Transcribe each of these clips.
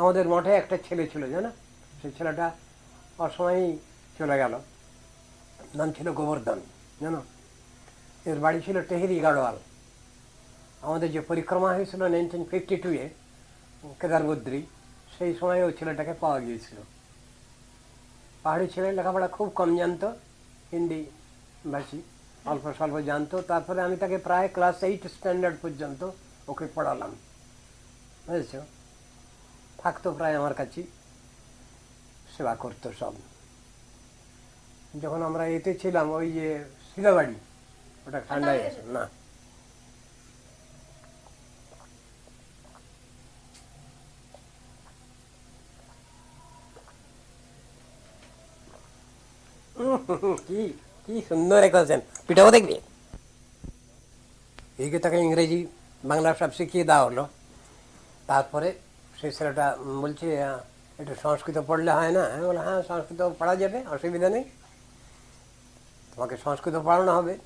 আমাদের মঠে একটা ছেলে ছিল, জানো? সেই ছেলেটা অসময়েই চলে গেল। নাম ছিল গোবর্ধন, জানো? এর বাড়ি ছিল টেহেরি গাড়োয়াল। আমাদের যে পরিক্রমা হয়েছিল নাইনটিন ফিফটি টুয়ে কেদারবদ্রি সেই সময় ওই ছেলেটাকে পাওয়া গিয়েছিল। পাহাড়ি ছেলে, লেখাপড়া খুব কম জানতো, হিন্দি ভাষী অল্প স্বল্প জানতো। তারপরে আমি তাকে প্রায় ক্লাস এইট স্ট্যান্ডার্ড পর্যন্ত ওকে পড়ালাম। বুঝেছ? থাকতো প্রায় আমার কাছে সেবা করতো সব। যখন আমরা এতে ছিলাম ওই যে শিলাবাড়ি ওটা ঠান্ডায় আছে না। কি কি সুন্দর করেছেন পিঠাও দেখবি? এইকে তাকে ইংরেজি বাংলা সব শিখিয়ে দেওয়া হলো। তারপরে সেই ছেলেটা বলছে আহ, একটু সংস্কৃত পড়লে হয় না? আমি বললাম হ্যাঁ সংস্কৃত পড়া যাবে অসুবিধা নেই। তোমাকে সংস্কৃত পড়ানো হবে।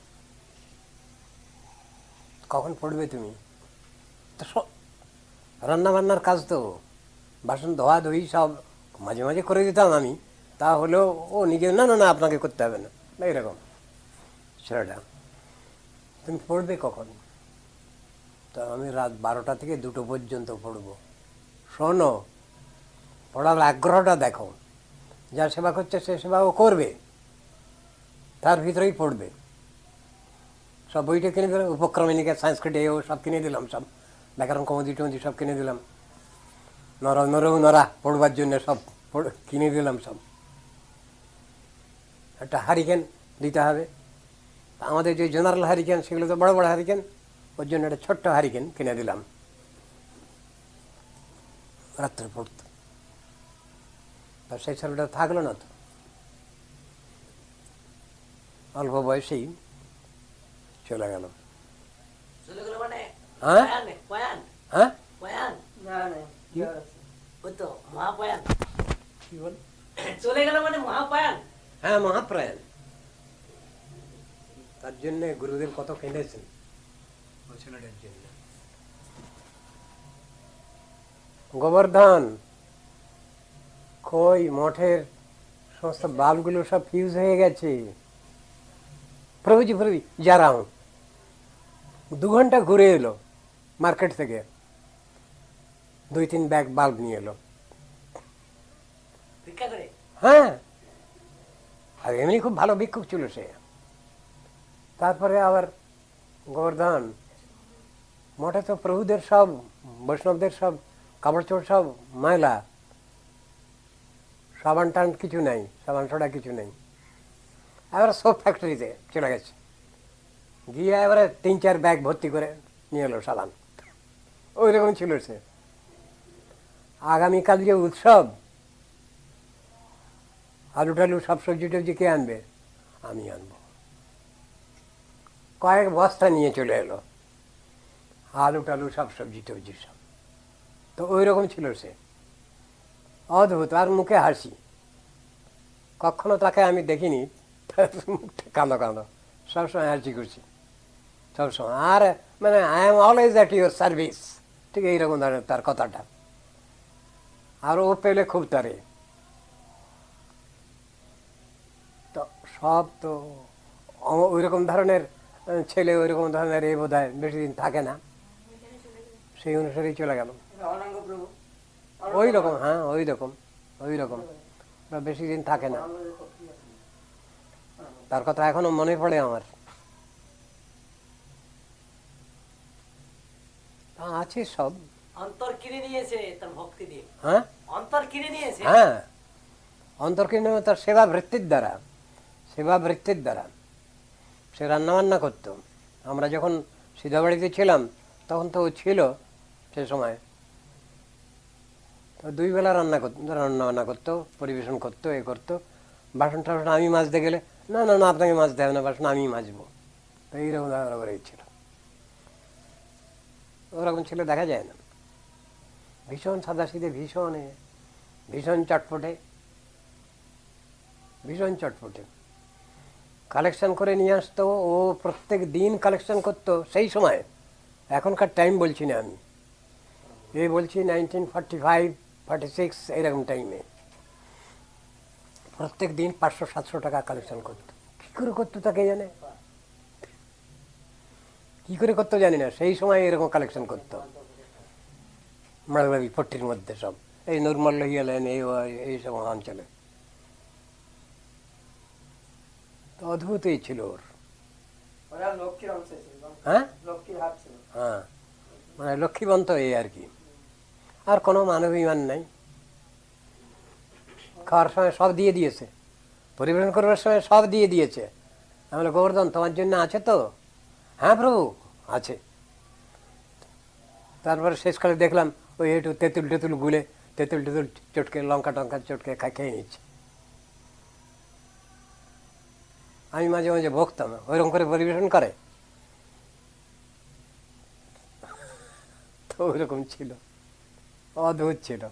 কখন পড়বে তুমি? তো স- রান্না কাজ তো। বাসন ধোয়া ধুই সব মাঝে মাঝে করে দিতাম আমি। তা হলেও ও নিজে না না না আপনাকে করতে হবে না। এরকম ছেলেটা। তুমি পড়বে কখন? তো আমি রাত বারোটা থেকে দুটো পর্যন্ত পড়ব। শোনো পড়ার আগ্রহটা দেখো। যা সেবা করছে, সে সেবা ও করবে। তার ভিতরেই পড়বে। সব বইটা কিনে দিলাম উপক্রমণিকা সংস্কৃত এও সব কিনে দিলাম, সব ব্যাকরণ কমদি টমদি সব কিনে দিলাম। নর, নরৌ, নরা পড়বার জন্য সব কিনে দিলাম সব। একটা হারিকেন দিতে হবে। আমাদের যে জেনারেল হারিকেন, সেগুলো তো বড় বড় হারিকেন, ওর জন্য একটা ছোট্ট হারিকেন কিনে দিলাম। রাত্রে পড়তো। তা সেই ছেলেটা থাকল না তো। অল্প বয়সেই চলে গেল। চলে গেল মানে? হ্যাঁ? হ্যাঁ? চলে গেল মানে মহাপয়ান? হ্যাঁ মহাপ্রয়াণ তার জন্য গুরুদেব কত কেঁদেছেন? ছেলেটার জন্য গোবর্ধন। কই মঠের সমস্ত বাল্বগুলো সব ফিউজ হয়ে গেছে। প্রভুজি প্রভু যারাও। দু ঘণ্টা ঘুরে এলো মার্কেট থেকে। দুই তিন ব্যাগ বাল্ব নিয়ে এলো। হ্যাঁ। আর এমনি খুব ভালো ভিক্ষুক ছিল সে। তারপরে আবার গোবর্ধন। মঠে তো প্রভুদের সব বৈষ্ণবদের সব কাপড় চোপড় সব, ময়লা। সাবান টান কিছু নেই, সাবান ছড়া কিছু নেই। এবার সব ফ্যাক্টরিতে চলে গেছে। গিয়ে এবারে তিন চার ব্যাগ ভর্তি করে নিয়ে এলো সাবান। ওই রকম ছিল সে। আগামীকাল যে উৎসব আলু টালু সব সবজি টবজি কে আনবে? আমি আনব। কয়েক বস্তা নিয়ে চলে এলো। আলু টালু সব সবজি টবজি সব। তো ওই রকম ছিল সে। অদ্ভুত, আর মুখে হাসি। কখনো তাকে আমি দেখিনি, মুখটা কাঁদো কাঁদো সবসময় হাসি করছি সবসময়। আর মানে I am always at your service ঠিক এইরকম ধরনের তার কথাটা। আর ও পেলে খুব তারে। তো সব তো ওইরকম ধরনের, ছেলে ওইরকম ধরনের এ বোধ হয় বেশি দিন থাকে না। সেই অনুসারেই চলে গেল। ওই রকম হ্যাঁ ওই রকম ওই রকম। ওরা বেশি দিন থাকে না। তার কথা এখনও মনে পড়ে আমার। আছে সব। অন্তর কিনে নিয়েছে তার ভক্তি দিয়ে। হ্যাঁ? অন্তর কিনে নিয়েছে? হ্যাঁ। অন্তর্কীর্ণ তার সেবা বৃত্তির দ্বারা সেবা বৃত্তির দ্বারা। সে রান্নাবান্না করতো। আমরা যখন সিধাবাড়িতে ছিলাম তখন তো ও ছিল সে সময়। তো দুই বেলা রান্না করতো রান্না বান্না করতো, পরিবেশন করতো, এ করতো। বাসন টাসন আমি মাজতে গেলে, না না না, আপনাকে মাজতে হবে না, বাসন আমি মাজবো। তো এইরকম ওরা ছিল ওরকম ছেলে, দেখা যায় না। ভীষণ সাদাসিধে, ভীষণ ভীষণ চটপটে ভীষণ চটপটে। কালেকশন করে নিয়ে আসতো, ও প্রত্যেক দিন কালেকশন করতো, সেই সময়। এখনকার টাইম বলছি না আমি। এই বলছি nineteen forty five forty six এরকম টাইমে প্রত্যেক দিন পাঁচশো সাতশো টাকা কালেকশন করতো। কী করে করতো তাকে জানে? কী করে করতো জানি না সেই সময় এরকম কালেকশন করতো। মালবাড়ি পট্টির মধ্যে সব। এই নর্মাল গেলেন এই এই সব অঞ্চলে। তো অদ্ভুতই ছিল ওর। হ্যাঁ? হ্যাঁ। মানে লক্ষ্মীবন্ত এই আর কি। আর কোনো মানবিমান নাই। খাওয়ার সময় সব দিয়ে দিয়েছে। পরিবেশন করবার সময় সব দিয়ে দিয়েছে। আমি বলি, গোবর্ধন তোমার জন্য আছে তো? হ্যাঁ প্রভু আছে। তারপরে শেষকালে দেখলাম ওই একটু তেঁতুল টেতুল গুলে তেঁতুল টেতুল চটকে লঙ্কা টঙ্কা চটকে খা খেয়ে নিচ্ছে। আমি মাঝে মাঝে ভোগতাম ওইরকম করে পরিবেশন করে। তো ওইরকম ছিল। অদ্ভুত ছিল